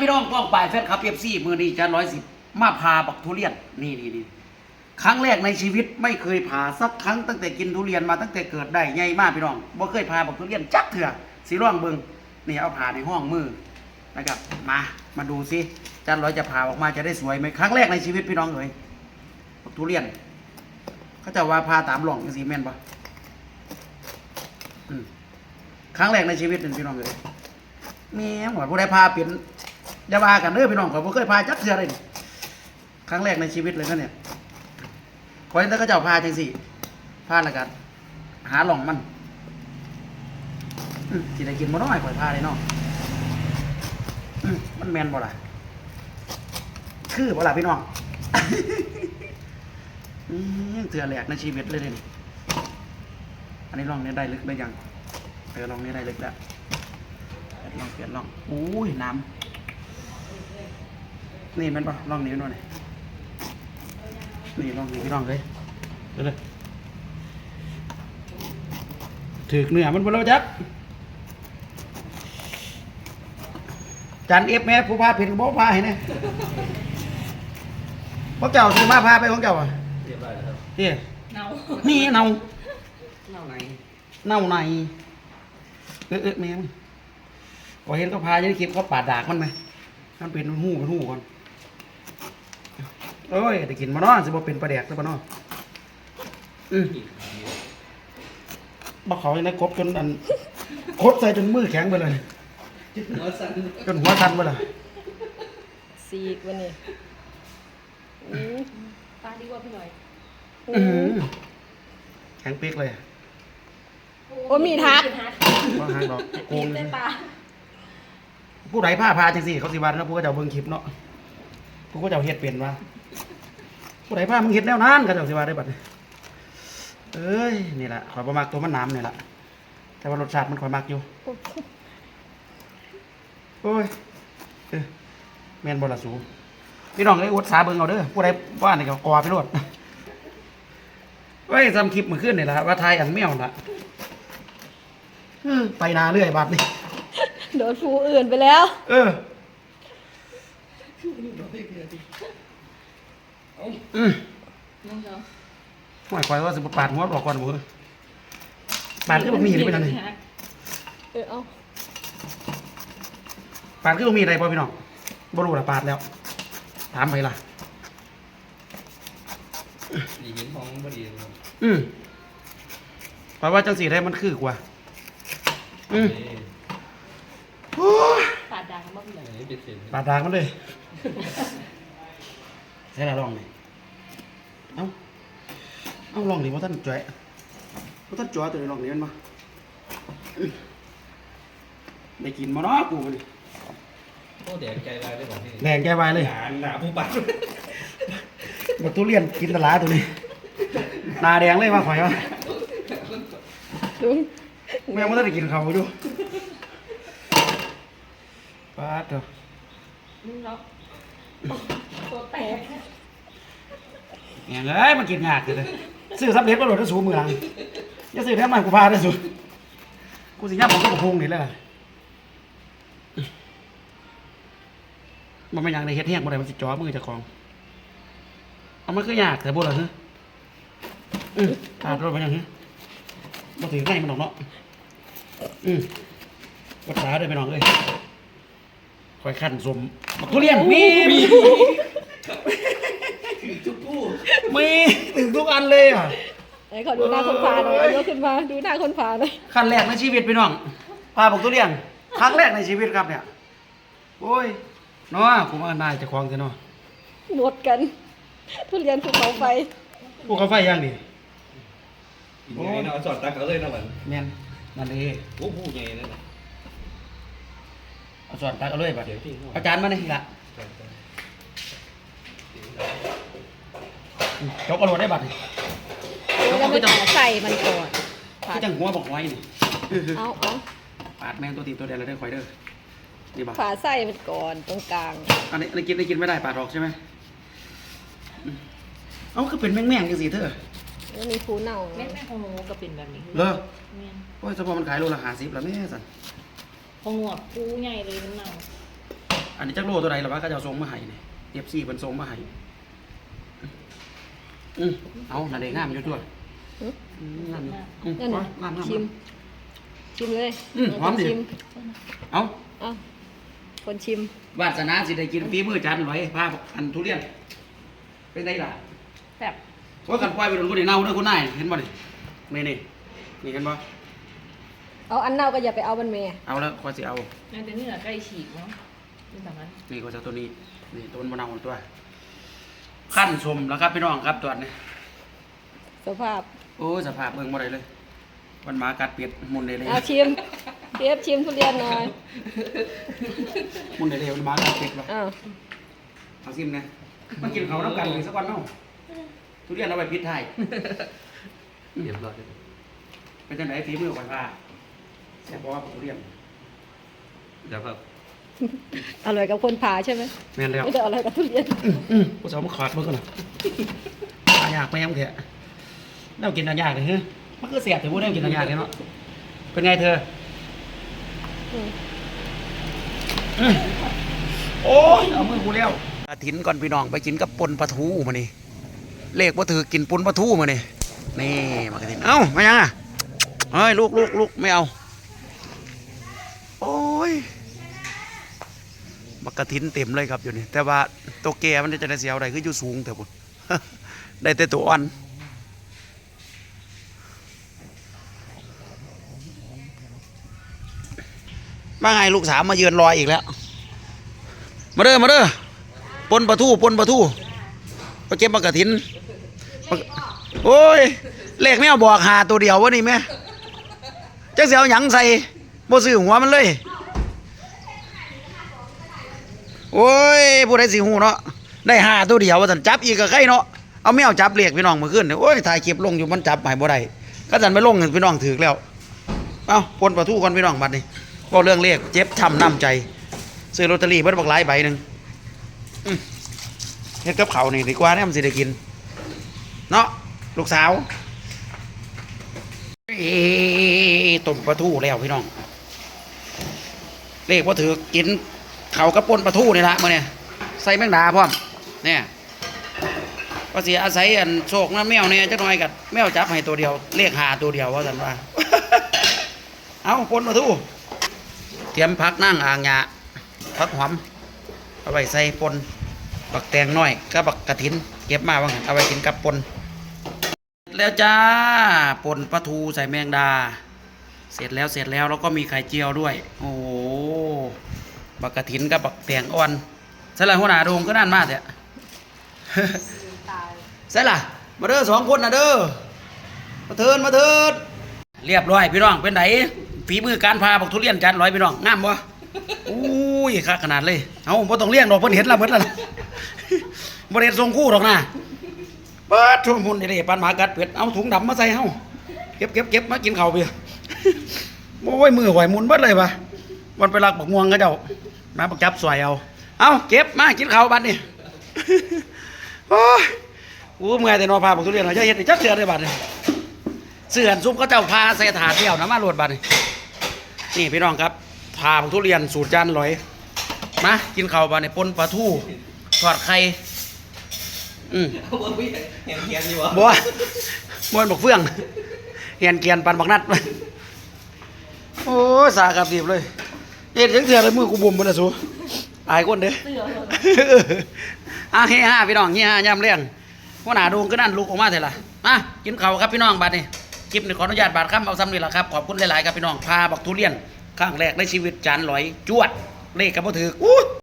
พี่น้องป้องปลายแฟนคลับเอฟซีมือนี้จานร้อยสิบมาพาบักทุเรียนนี่นี่นี่ครั้งแรกในชีวิตไม่เคยผ่าสักครั้งตั้งแต่กินทุเรียนมาตั้งแต่เกิดได้ใหญ่มากพี่น้องบ่เคยพาบักทุเรียนจักเถื่อสีร่องเบิงนี่เอาผ่าในห้องมือนะครับมามาดูซิจานร้อยจะผ่าออกมาจะได้สวยไหมครั้งแรกในชีวิตพี่น้องเอ๋ยบักทุเรียนเขาจะว่าพาตามหล่องจังสีแม่นปะครั้งแรกในชีวิตเป็นพี่น้องเลยแม่หมดผู้ใดพาเป็น อย่าว่ากันเด้อพี่น้องผมบ่เคยพาจักเทื่อเลยนี่ครั้งแรกในชีวิตเลยนะเนี่ยคอยแต่ก็เจ้าพาจังสิพาแล้วกันหาหล่องมันสิได้กินบ่น้อยข่อยพาเลยเนาะอืมมันแมนบ่ล่ะคือบ่ล่ะพี่น้องเถื่อแหลกในชีวิตเลยนี่อันนี้ลองเนี้ได้ลึกได้ยังเออลองเนี้ได้ลึกแล้วเปลี่ยนลองเปลี่ยนลองอุ้ยน้ำ นี่แมันปะลองนี้หน่อยนี่ลองนี้พี่ลองเลยเดี๋ยวเลยถือกเนื้อมันบนเราจับจานเอฟแม่ผู้พาเพ่นบ่พาให้แน่พวกเจ้าซื้อมาพาไปของเจ้าอะเรียบร้อยแล้วครับเฮ้ยเนานี่เน่าเน่าไหนเน่าในเออเออแม่งพอเห็นก็พาจะได้คลิปเขาปาดดากมันไหมมันเป็นหูเป็นหูก่อน เอ้ยได้กินมาเนาะสิบ่เป็นปลาแดกซะบ่เนาะอืมบักเขายังได้กบจนอันคดใส่จนมือแข็งไปเลยหัวสั่นจนหัวทันไปเลยซีกวันนี้อืมปลาดีกว่าพี่หน่อยอื้อหือแข็งเปียกเลย โอ้มีทักว่าหางดอกโกตีงนได้ปลาผู้ใดผ้าพาจังสิเขาสิวันแล้วผู้ก็เจ้าเบิ่งคลิปเนาะผู้ก็เจ้าเฮ็ดเปลี่ยนว่า ผู้ใดผ้ามึงเฮ็ดแนวนั้นก็เจ้าสิว่าได้บัดนี้เอ้ยนี่แหละข่อยบ่มักตัวมันน้ำนี่แหละแต่ว่ารสชาติมันข่อยมักอยู่โอ้ยเออแม่นบ่ล่ะสูพี่น้องเอ้ยอดสาเบิ่งเอาเด้อผู้ใดว่านี่ก็กอไปโลดเฮ้ยทำคลิปเมื่อคืนนี่ล่ะว่าทายอันแมวน่ะเออไปนาเรื่อยบัดนี้โดนฟูอื่นไปแล้ว เออ อืมน้องเจ้าหมายความว่าสิบปาดหัวบอกก่อนหมูปาดคือบ่มีหรือเป็นอะไรเออเอาปาดคือบ่มีอะไรป่พี่น้องบ่รู้ละปาดแล้ว ถามไปล่ะ ดีเห็นของพอดีเลยครับอืมเพราะว่าจังสีได้มันคือกว่า อืมนี่โอ้ยปลาดังมากพี่หน่อยอันนี้เป็นเศษปาดดางมันเลยใช่ละลองนี่เอ้าเอ้าลองนี่ว่าท่านจ่อยว่าท่านจ่อยตัวนี้ลองนี่มันมาอื้อได้กินมาเนาะกูมันนี่โอ้แดงใจลายได้บอกพี่แดงแกวายเลยหนาหนาผู้ปัดบักทุเรียนกินตะลาตัวนี้หนาแดงเลยว่าข่อยวะดูแม่งไม่ได้กินเขาวอยู่ปาดเถอะนี่เนาะ ตัวแตกแง่งเอ้ยมันกินยากเลยซื้อสำเร็จมาโหลดดสูมือหลังอย่าซื้อแท้มากูพาได้สูกูสิย่าผมก็กระพงนี่แหละมันไม่นหยังในเฮ็ดแห้งบ่ได้มันสิจ่อมือเจ้าของ เอามันคือยากแต่บ่ล่ะฮะอือปาดรถไปยังฮะบ่ถึงไงมันดอกเนาะอืมวัดสาเด้อไปน้องเอ้ยคอยขั้นสมทุเรียนมีมี มีถึงทุกอันเลยอะ ไหนขอดูหน้าคนพาหน่อยเอายกขึ้นมาดูหน้าคนพาหน่อยขั้นแรกในชีวิตพี่น้องพาผมทุเรียนครั้งแรกในชีวิตครับเนี่ย โอ้ยเนาะผมว่านายเจะคลองเถอะเนาะหมดกัน ทุเรียนภูเขาไฟพวกเขาไฟย่างดิอีกไงเนาะสอดตาเขาเลยเนาะมันแม่นนั่นเองโอ้ผู้ใหญ่นั่นน่ะเอาส่วนตักเอาเลยบัดเดี๋ยวพี่เอาจารย์มาหน่อยละ จกเอาโหลดได้บัดนี่แล้วก็ไม่ต้องใส่มันก่อนปาก็ดจังหัวบอกไว้นี่เอาเอาปาดแมงตัวตีนตัวแดงแล้วได้คอยเด้อนี่บัดฝาใส่มันก่อนตรงกลางอันนี้อันนี้กินได้กินไม่ได้ปาดออกใช่ไหมอืมเอ้าคือเป็นแม่งแม่งๆจังสิเธอแล้วมีฟูเน่าแม่แม่ของหนูก็เป็นแบบนี้เหรอแม่นโอ้ยเฉพาะมันขายโลละห้าสิบแล้วแม่สันของหนูอะปูใหญ่เลยมันเน่าออันนี้จักโลตัวไหนหรอวะเขาจะเอาส่งมาให้เนี่ยเอฟซีเป็นส่งมาให้ อืมเอาหนาเด็กงามอยู่ด้วยอืมงามอยู่อืมนั่นงาน่ะมงามงามชิม ชิมเลยอืมหอมดิชิมเอาเอ้าคนชิม วาสนาสิได้กินฝีมือจันไหวพาอันทุเรียน เป็นไงล่ะแบบว่ากันปล่อยไปโดนคนเดียวเน่าเด้อคุณนายเห็นบ่นี่นี่นี่นี่เห็นบ่เอาอันเน่าก็อย่าไปเอามันแม่เอาแล้วคอยสิเอานั่นเป็นเนื้อใกล้ฉีกเนาะนี่สำคัญนี่ก็จะตัวนี้นี่ตัวมะนาวตัว ขั้นชมแล้วครับพี่น้องครับตัวนี้สภาพโอ้ยสภาพเบิ่งบ่ได้เลยมันหมากัดเปียดมุนได้เลยเอาชิมเชฟชิมทุเรียนหน่อยมุนได้เลยมันหมากัดเปียดบ่อ้าวเอาซิมนะมากินเขาวน้ำกันอีกสักวันเนาะทุเรียนเอาไปพิษไทยเรียบร้อยเป็นจังไดฝีมือข่อยพาแซ่บบ่ว่าทุเรียนเดี๋ยวครับ อร่อยกับคนผ่าใช่ไหมแม่นแล้วไม่ได้อร่อยกับทุเรียนอืมกูจะเอามาขาดมึงกันนะตายากแม่งเถอะน่ากินตายากเลยเฮ้ยมันคือเสียบถือว่าน่ากินตายากเลยเนาะเป็นไงเธออืมอืมโอ้ยเอามือกูแล้วกระถินก่อนพี่น้องไปกินกับปนปลาทูมานี่เลขว่าถือกินปนปลาทูมานี่นี่มากระถินเอ้ามายังอะเฮ้ยลูกลูกลูกไม่เอา โอ้ย บักกะถินเต็มเลยครับอยู่นี่แต่ว่าตัวแก่มันจะได้เสียวอะไรคืออยู่สูงแต่บุได้แต่ตัวอ่อนมาไงลูกสาวมาเยือนรอยอีกแล้ว มาเด้อมาเด้อปนปลาทูปนปลาทูมาเก็บบักกะถินโอ้ยเลขแมวบอกหาตัวเดียววะนี่แม่จักเสียวหยังใส่บ่ซื้อหัวมันเลย โอ้ยผู้ใดสิหูเนาะได้หาตัวเดียวว่าสันจับอีกก็ใครเนาะเอาแมวจับเรียกพี่น้องมื่อคืนโอ้ยถ่ายคลิปลงอยู่มันจับหม่บ่ได้ก็สันไม่ลงเห็นพี่น้องถือแล้วเอาปนประทูก่อนพี่น้องบัดนี้ก็เรื่องเลขเจ็บช้ำน้ำใจ ซื้อลอตเตอรี่เพิ่นบักหลายใบหนึ่งเฮ็ดกับเขานี่ดีกว่าเนี่ยมันสิได้กิน เนาะลูกสาวเอ้ต้มปลาทูแล้วพี่น้องเลขว่าถือกิน เขากระปนปลาทูนี่ละมื่อเนี่ยใส่แมงดาพร้อมเนี่ยก็เสียอาศัยอันโชคน้ำแมวเนี่ยจักหน่อยกับแมวจับให้ตัวเดียวเลขหาตัวเดียวว่าสันว่า เอาปนปลาทูเตรียมพักนั่งอ่างหยาพักหอมเอาไว้ใส่ปนบักแตงน้อยก็บักกระถิน เก็บมาว่างเอาไว้กินกับปนแล้วจ้าปนปลาทูใส่แมงดา เสร็จแล้วเสร็จแล้วแล้วก็มีไข่เจียวด้วย โอ้โห บักกะถินกับบักแตงอ่อนใส่ละหัวหน้าโดงก็นั่นมากเถอะใส่ละมาเด้อสองคนนะเด้อมาเทินมาเทินเรียบร้อยพี่น้องเป็นไหนฝีมือการพาบักทุเรียนจานร้อยพี่น้องงามบ่อุ้ยค่าขนาดเลยเอาบ่ต้องเลี้ยงดอกเพิ่นเห็นและเบิดแล้วล่ะบ่ได้ส่งคู่ดอกนะเบิดทุ่มหุ่นนี่เด้ปานหมากัดเป็ดเอาถุงดำมาใส่เฮาเก็บเก็บเก็บมากินข้าวเพี่โอ้ยมือหวยมุนเบิดเลยปะวันไปรักบักม่วงก็เจ้า มาบักจับสวยเอา เอาเก็บมากินข้าวบัดนี่โอ้ยกูเมื่อยแต่นอนพาบักทุเรียนเราจะเห็ดให้จักเสือได้บัดนี่เสือนซุปก็เจ้าพาใส่ถาดเดียวนะมาโหลดบัดนี่นี่พี่น้องครับพาบักทุเรียนสูตรจานลอยมากินข้าวบัดนี่ปนปลาทูทอดไข่อืมเขาบอกว่าเห็นเทียนอยู่วะบัวบัวบักเฟืองเหียนเกียนปันบักนัดโอ้ยสากับดีบเลย เอ็ดยังเถื่อเลยมือกูบุ่มมันนะสูอายคนเด้อเสือเหรออะเฮฮาพี่น้องเฮฮายำเลี้ยงพวกหนาดวงก็นั่นลูกออกมาเถอะล่ะมากินข้าวครับพี่น้องบัดนี้คลิปนี้ขออนุญาตบาดคำเอาซ้ำนี่แหละครับขอบคุณหลายๆครับพี่น้องพาบักทุเรียนข้างแรกในชีวิตจานลอยจวดเลขกับบ่ถืออู้